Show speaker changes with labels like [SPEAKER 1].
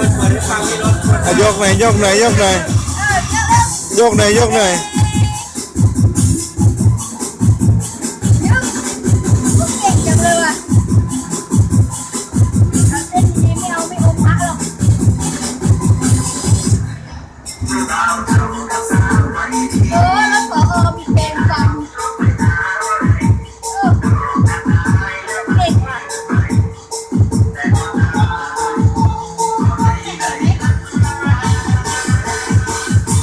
[SPEAKER 1] ยกหน่อยยกหน่อย
[SPEAKER 2] ย
[SPEAKER 1] กหน่อยยกหน่อย
[SPEAKER 2] ยกหน่อย